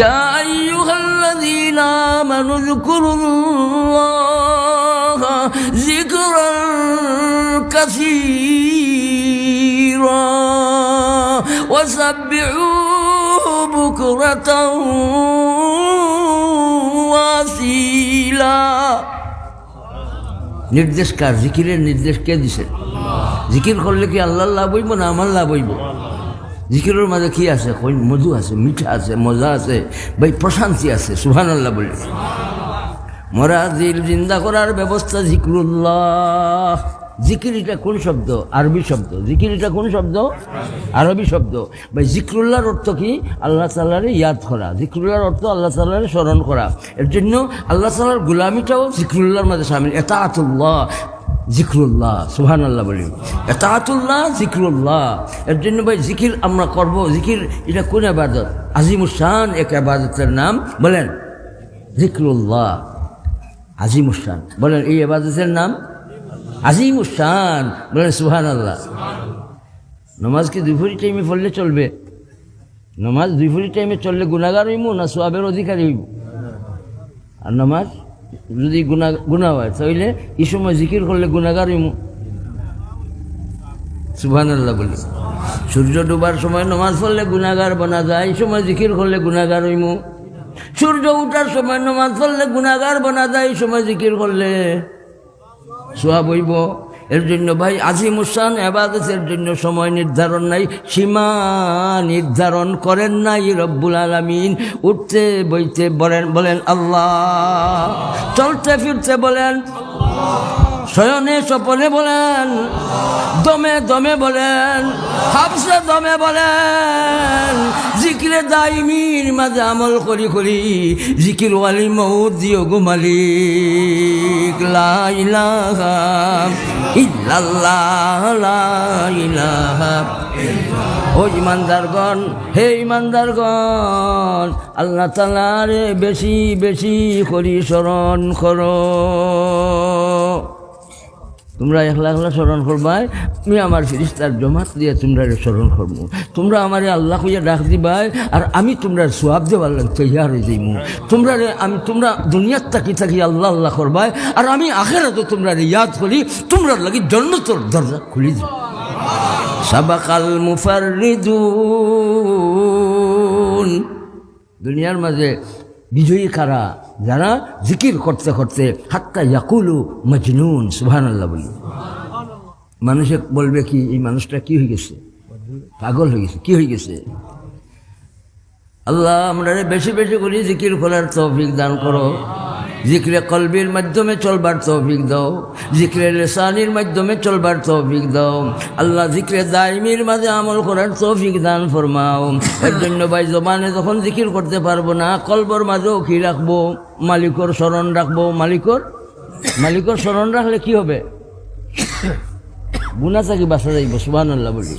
يا أيها الذين آمنوا اذكروا الله ذكرا كثيرا وسبحوه بكرة واسيلا নির্দেশ কার জিকিরের নির্দেশ কে দিছে জিকির করলে কি আল্লাহ লাভ হইব না আমার লাভ হইব জিকিরের মাঝে কি আছে? মধু আছে, মিঠা আছে, মজা আছে, ভাই, প্রশান্তি আছে সুহান আল্লাহ বলি। মরা দিল জিন্দা করার ব্যবস্থা জিকরুল্লাহ। জিকির এটা কোন শব্দ? আরবি শব্দ। জিকির এটা কোন শব্দ? আরবি শব্দ। ভাই, জিক্রুল্লাহর অর্থ কি? আল্লাহ তাল্লাহরে ইয়াদ করা। জিক্রুল্লাহর অর্থ আল্লাহ তাল্লাহরে স্মরণ করা। এর জন্য আল্লাহ তাল্লাহর গুলামিটাও জিক্রুল্লাহর মাঝে সামিল। এটা আতুল্লাহ জিক্রুল্লাহ সুহান আল্লাহ বলি। এতাতুল্লাহ, জিক্রুল্লাহ। এর জন্য ভাই জিকির আমরা করব। জিকির, এটা কোন আবাদত? আজিমুসান এক আবাদতের নাম। বলেন, জিক্রুল্লাহ আজিমুসান বলেন, এই আবাদতের নাম? আজিমুসান বলেন সুহান আল্লাহ নমাজ কি দুপুরি টাইমে পড়লে চলবে। নমাজ দুপুরি টাইমে চললে গুণাগার হইব না সোয়াবের অধিকারী হইব আর নামাজ যদি গুণা গুণা হয়, তাহলে এই সময় জিকির করলে গুণাগার হইব সুবহান আল্লাহ বলি। সূর্য ডুবার সময় নমাজ পড়লে গুণাগার বনা যায়, এই সময় জিকির করলে গুণাগার হইমু সূর্য উঠার সময় নমাজ পড়লে গুণাগার বনা যায়, এই সময় জিকির করলে সোয়াব হইব। এর জন্য ভাই আজিম উসান এবাদতের জন্য সময় নির্ধারণ নাই, সীমা নির্ধারণ করেন নাই রব্বুল আলমিন। উঠতে, বইতে বলেন বলেন আল্লাহ। চলতে, ফিরতে বলেন শয়নে স্বপনে বলেন, দমে দমে বলেন হাফসে দমে বলেন, জিকিরে দাইমির মাঝে আমল করি করি জিকির ওয়ালি মৌদ দিও গো মালিক, লা ইলাহা ইল্লাল্লাহ, লা ইলাহা ও ইমানদারগণ, হে ইমানদারগণ, আল্লাহ তালারে বেশি বেশি করি স্মরণ করো তোমরা একলা একলা স্মরণ করবাই, আমি আমার ফিরিস্তার জমাত দিয়ে তোমরা স্মরণ করব তোমরা আমারে আল্লাহ কইয়া ডাক দিবাই, আর আমি তোমরা সোয়াব দেবার লাগে তৈয়ার হয়ে যাইমু। তোমরা আমি তোমরা দুনিয়ার থাকি থাকি আল্লাহ আল্লাহ করবাই, আর আমি আখের তো তোমরা ইয়াদ করি তোমরা লাগি জন্নতর দরজা খুলি দিব সাবাকাল মুফারিদুন দুনিয়ার মাঝে বিজয়ী কারা? যারা জিকির করতে করতে হাত্তা ইয়াকুলু মজনুন সুহান আল্লাহ বলি। মানুষে বলবে কি, এই মানুষটা কি হয়ে গেছে? পাগল হয়ে গেছে, কি হয়ে গেছে? আল্লাহ আমরা বেশি বেশি করি জিকির খোলার তৌফিক দান করো। জিক্রে কলবির মাধ্যমে চলবার তৌফিক দাও, জিক্রে লেসানির মাধ্যমে চলবার তৌফিক দাও। আল্লাহ জিক্রে দাইমির মাঝে আমল করার তৌফিক দান ফরমাও। এর জন্য ভাই জমানে যখন জিকির করতে পারব না, কলবর মাঝেও কি রাখব? মালিকর স্মরণ রাখব। মালিকর? মালিকর স্মরণ রাখলে কি হবে? গুণা থাকি বাসা যাইব সুবাহ বলি।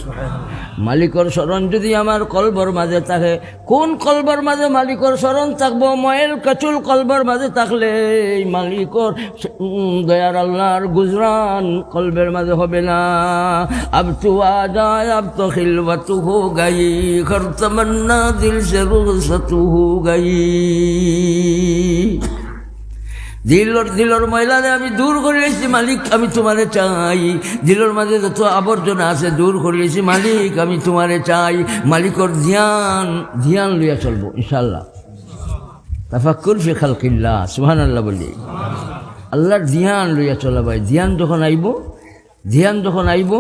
মালিকর স্মরণ যদি আমার কলবর মাঝে থাকে কোন কলবর মাঝে মালিকর স্মরণ থাকব? ময়েল কাচুল কলবর মাঝে থাকলে এই মালিকর দয়ার আল্লাহর গুজরান কলবের মাঝে হবে না। আব তু আজায় আব তো খিলবতু হো গাই খর তমন্না দিল সে রুসতু হো গাই। দিলর দিলর ময়লারে আমি দূর করিয়েছি মালিক, আমি তোমারে চাই। দিলর মাঝে যত আবর্জনা আছে, দূর করিয়েছি মালিক, আমি তোমারে চাই। মালিকর ধ্যান ধ্যান লইয়া চলবো ইনশাল্লাহ তাফাক্কুর ফি খালকিল্লাহ সুহান আল্লাহ বলি। আল্লাহর ধ্যান লইয়া চলা ভাই, ধ্যান যখন আইব, ধ্যান যখন আইব,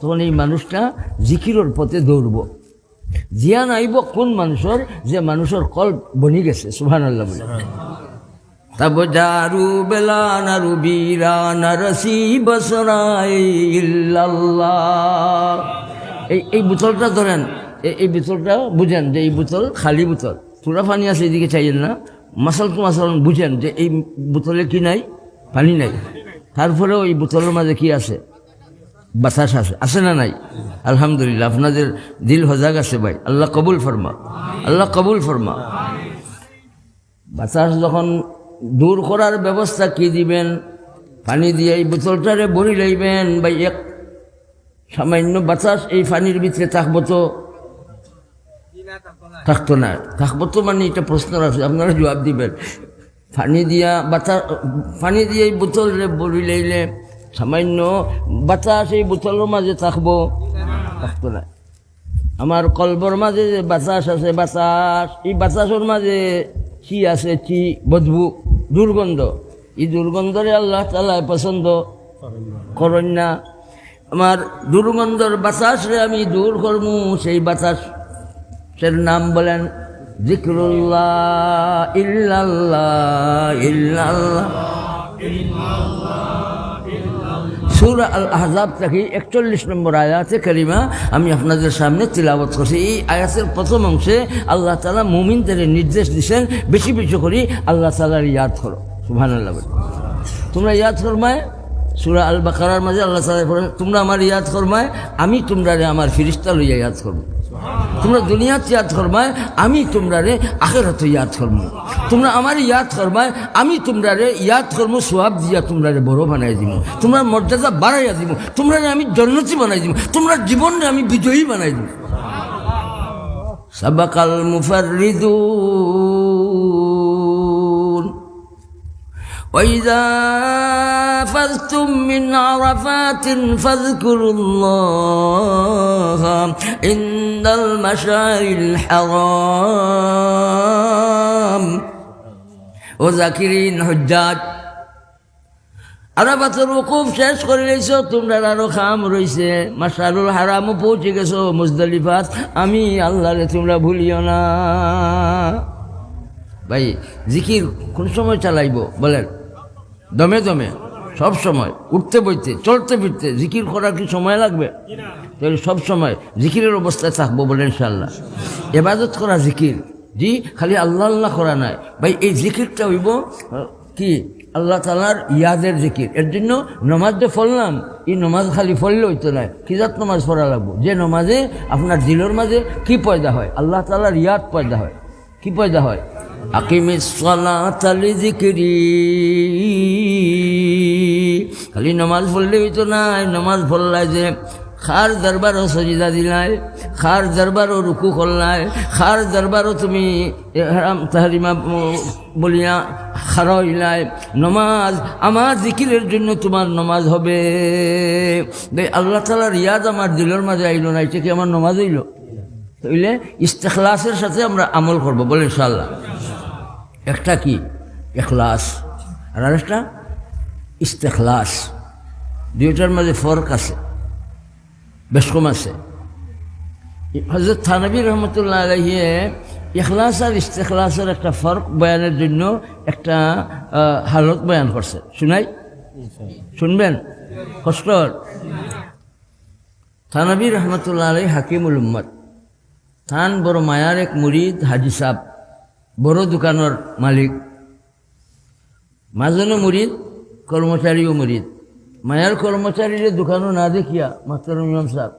তখন এই মানুষটা জিকিরর পথে দৌড়ব। ধ্যান আইব কোন মানুষের? যে মানুষের কল বনি গেছে সুহান আল্লাহ বলি। তব জারু বেলানারু বীরানারসি বসরাই ইল্লাল্লাহ এই এই বোতলটা ধরেন এই বোতলটা বুঝেন যে এই বোতল খালি বোতল। পুরা পানি আছে এদিকে চাইয়েন না। মাসাল তো মাসাল বুঝেন যে এই বোতলে কি নাই? পানি নাই। তারপরেও এই বোতলের মাঝে কি আছে? বাতাস আছে। আছে না নাই? আলহামদুলিল্লাহ, আপনাদের দিল হজাগ আছে ভাই। আল্লাহ কবুল ফরমা। আল্লাহ কবুল ফরমা। বাতাস যখন দূর করার ব্যবস্থা কি দিবেন? পানি দিয়ে এই বোতলটারে ভরি লইবেন বা এক সামান্য বাতাস এই পানির ভিতরে থাকব তো? থাকতো না। থাকব তো মানে এটা প্রশ্ন আছে, আপনারা জবাব দিবেন। পানি দিয়া বাতাস, পানি দিয়ে এই বোতল বলি লাইলে সামান্য বাতাস এই বোতলের মাঝে থাকব? থাকতো না। আমার কলবর মাঝে যে বাতাস আছে, বাতাস, এই বাতাসের মাঝে কি আছে, কি বদবু দুর্গন্ধ। এই দুর্গন্ধরে আল্লাহ তালায় পছন্দ করেন না। আমার দুর্গন্ধর বাতাসরে আমি দূর করমু, সেই বাতাস সের নাম বলেন জিক্রুল্লাহ, ইল্লাল্লাহ ইল্লাল্লাহ। সুরা আল আহজাব থেকে একচল্লিশ নম্বর আয়াতে কারিমা, আমি আপনাদের সামনে তিলাবত করছি। এই আয়াতের প্রথম অংশে আল্লাহ তালা মুমিনদের নির্দেশ দিচ্ছেন বেশি বেশি করি আল্লাহ তালার ইয়াদ করো। সুহান আল্লাহ তোমরা ইয়াদ করমায় সুরা আল বাকারার মাঝে আল্লাহ বলেন, তোমরা আমার ইয়াদ করমায় আমি তোমরা রে আমার ফিরিস্তা লইয়া ইয়াদ করব। তোমরা দুনিয়াতে ইয়াদ করবায় আমি তোমরা রে আখেরাতে ইয়াদ করব। তোমরা আমার ইয়াদ করবায় আমি তোমরা রে ইয়াদ করব, সোয়াব দিয়া তোমরা রে বড় বানাই দিব। তোমরা মর্যাদা বাড়াইয়া দিব। তোমরা রে আমি জন্নতি বানাই দিব। তোমরা জীবনে আমি বিজয়ী বানাই দিব। সাবাকাল মুফারিদুন وإذا فزتم من عرفات فاذكروا الله عند المشعر الحرام وذاكرين حجاج আরাফাতের উকুফ শেষ করে রেছো তোমরা আরো খাম রইছে মাসারুল হারামও পৌঁছে গেছো মুজদালিফাত আমি আল্লাহরে তোমরা ভুলিও না ভাই জিকির কোন সময় চালাইব বলেন দমে দমে, সব সময়। উঠতে বইতে, চলতে ফিরতে, জিকির করার কি সময় লাগবে? তাহলে সব সময় জিকিরের অবস্থায় থাকব বলেন ইনশাল্লাহ এবাদত করা জিকির। জি, খালি আল্লাহ আল্লাহ করা নাই। ভাই, এই জিকিরটা হইব, কি? আল্লাহ তালার ইয়াদের জিকির। এর জন্য নমাজ যে ফললাম এই নমাজ খালি ফললে হইতো না। কি জাত নমাজ পড়া লাগবো? যে নমাজে আপনার দিলের মাঝে কি পয়দা হয়? আল্লাহ তালার ইয়াদ পয়দা হয়। কি পয়দা হয়? খালি নমাজ পড়লে হইতো না, এই নমাজ পড়লাই যে খার দরবারও সজিদা দিলাই খার দরবারও রুকু করলাই খার দরবারও তুমি হারাম তাহারিমা বলিয়া খারইলাই নমাজ, আমার জিকিরের জন্য তোমার নমাজ হবে। আল্লাহ তালার ইয়াদ আমার দিলের মাঝে আইলো না, এটা কি আমার নমাজ হইল? তাইলে ইস্তেখলাসের সাথে আমরা আমল করব বলে ইনশাল্লাহ একটা কি? এখলাস। আর আরেকটা, ইস্তেখলাস। দুইটার মাঝে ফরক আছে, বেশ কম আছে। হজরত থানবী রহমতুল্লাহ আলহিয়ে ইখলাস আর ইস্তেখলাসের একটা ফরক বয়ানের জন্য একটা হালত বয়ান করছে। শুনাই? শুনবেন? কষ্ট থানবী রহমতুল্লাহ আলহী হাকিমুল উম্মদ থান বড় মায়ার এক মুরিদ হাজি সাহ বড় দোকানের মালিক। মাজনও মুরিদ কর্মচারীও মুরিদ মায়ার কর্মচারীরে দোকানও না দেখিয়া মাস্টার ইমাম সাহেব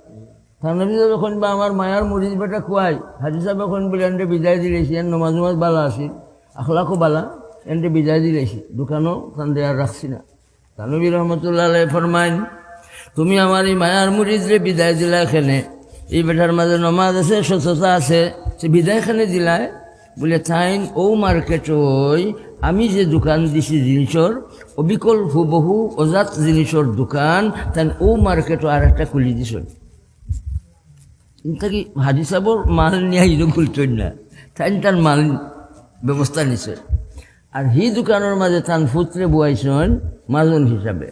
থানবী যখন বা আমার মায়ার মুরিদ বেটা খুয়াই হাজি সাহেব এখন বলে এনটে বিদায় দিলেছি, এন নমাজ নমাজ বালা আছিল আখলাকও বালা এনটে বিদায় দিলেছি। দোকানও কান্দে আর রাখছি না। থানবী রহমতুল্লাহ ফরমাইন তুমি আমার এই মায়ার মুরিদরে বিদায় দিলা এখানে এই বেটার মাঝে নমাজ আছে, স্বচ্ছতা আছে, সে বিদায় এখানে দিলায়? বলে, তাইন, ও মার্কেট ওই, আমি যে দোকান দিছি জিনিসর অবিকল হুবহু অজাত জিনিসর দোকান তাই ও মার্কেটও আর একটা খুলি দিছ কি হাজি সাহেবর মাল নিয়ে খুলতই না তাই তার মাল ব্যবস্থা নিছে। আর হি দোকানের মাঝে তান ফুতরে বুয়াইছেন মাজন হিসাবে।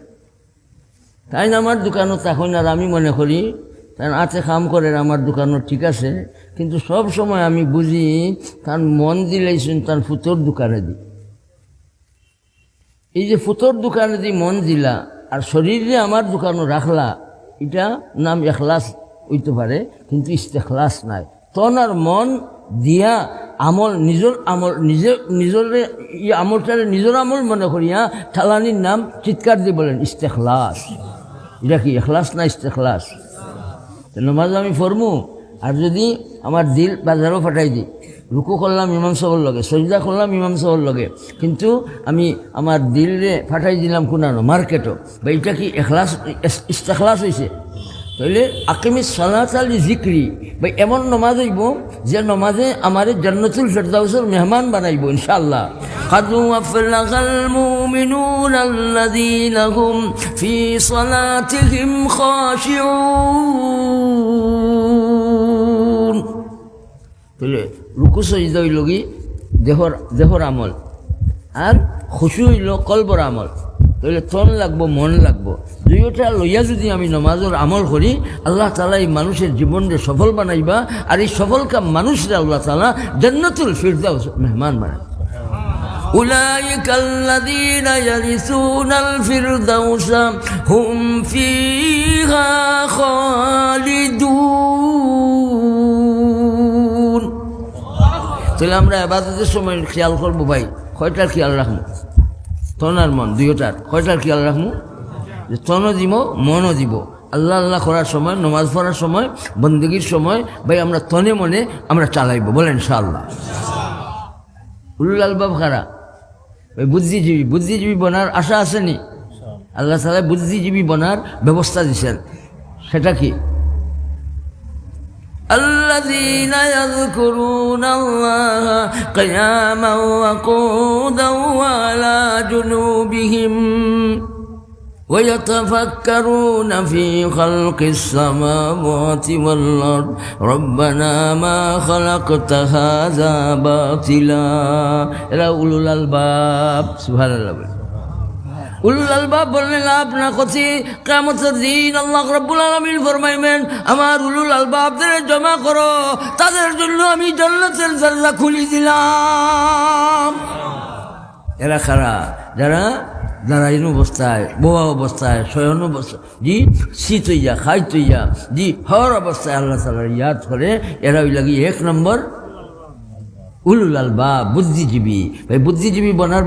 তাই আমার দোকানও তখন আর আমি মনে করি তার আছে কাম করে আমার দোকানও ঠিক আছে, কিন্তু সব সময় আমি বুঝি তার মন দিলেইছেন তার ফুতোর দোকানে দি। এই যে ফুতোর দোকানে দি মন দিলা, আর শরীরে আমার দোকানও রাখলা, এটা নাম এখলাস হইতে পারে, কিন্তু ইস্তেখলাস নাই। তন আর মন দিয়া আমল নিজের আমল, নিজের নিজের ই আমলটারে নিজের আমল মনে করিয়া ঠালানির নাম চিৎকার দিয়ে বলেন, ইস্তেখলাস। এটা কি এখলাস না ইস্তেখলাস? তো নমাজ আমি ফরমু, আর যদি আমার দিল বাজারও ফাটাই দিই। রুকু করলাম ইমাম সবর লগে, সজদা করলাম ইমাম সবর লগে, কিন্তু আমি আমার দিলে ফাটাই দিলাম কোনানো, মার্কেটও, বা এটা কি এখলাস ইস্তাখলাস হয়েছে তো তাইলে আকিমি সালাত আলী জিক্রি, ভাই, এমন নমাজ হইব যে নমাজে আমার জান্নাতুল ফেরদাউসের মেহমান বানাইব কাদু আফলাগাল মুমিনুন আল্লাযীনা হুম ফি সালাতিহিম খাশিউন। তাহলে রুকু সজিদা হইল কি? দেহর দেহর আমল। আর খুশি হইল কলবর আমল। তাহলে তন লাগবো মন লাগবো দুইটা লইয়া যদি আমি নমাজের আমল করি আল্লাহ তালা এই মানুষের জীবনকে সফল বানাইবা আর এই সফল কাম মানুষরা আল্লাহ তালা জান্নাতুল ফিরদাউস মেহমান বানাই أولئك الذين يرثون الفردوس هم فيها خالدون তাহলে আমরা আবাদতের সময় খেয়াল করবো ভাই কয়টার খেয়াল রাখবো তন আর মন, দুইটার। কয়টার খেয়াল রাখব যে তনও দিব মনও দিব। আল্লাহ আল্লাহ করার সময়, নমাজ পড়ার সময়, বন্দগির সময়, ভাই আমরা তনে মনে আমরা চালাইব, বলেন ইনশাআল্লাহ। উল্লুল আলবাব খারা ওই বুদ্ধিজীবী বুদ্ধিজীবী বনার আশা আসেনি আল্লাহ তালা বুদ্ধিজীবী বনার ব্যবস্থা দিছেন। সেটা কি? الذين يذكرون الله قياما وقودا وعلى جنوبهم ويتفكرون في خلق السماوات والأرض. ربنا ما خلقت هذا باطلا. إلى أولو الألباب. سبحان الله. উলুল আলবাবদের জমা করো, তাদের জন্য আমি দিলাম। এরা খারা যারা দাঁড়াইন অবস্থায় অবস্থায় জি হইয়া জি হর অবস্থায় করে, এরা এক নম্বর? উলুল আলবা, বুদ্ধিজীবী। ভাই, বুদ্ধিজীবী বনার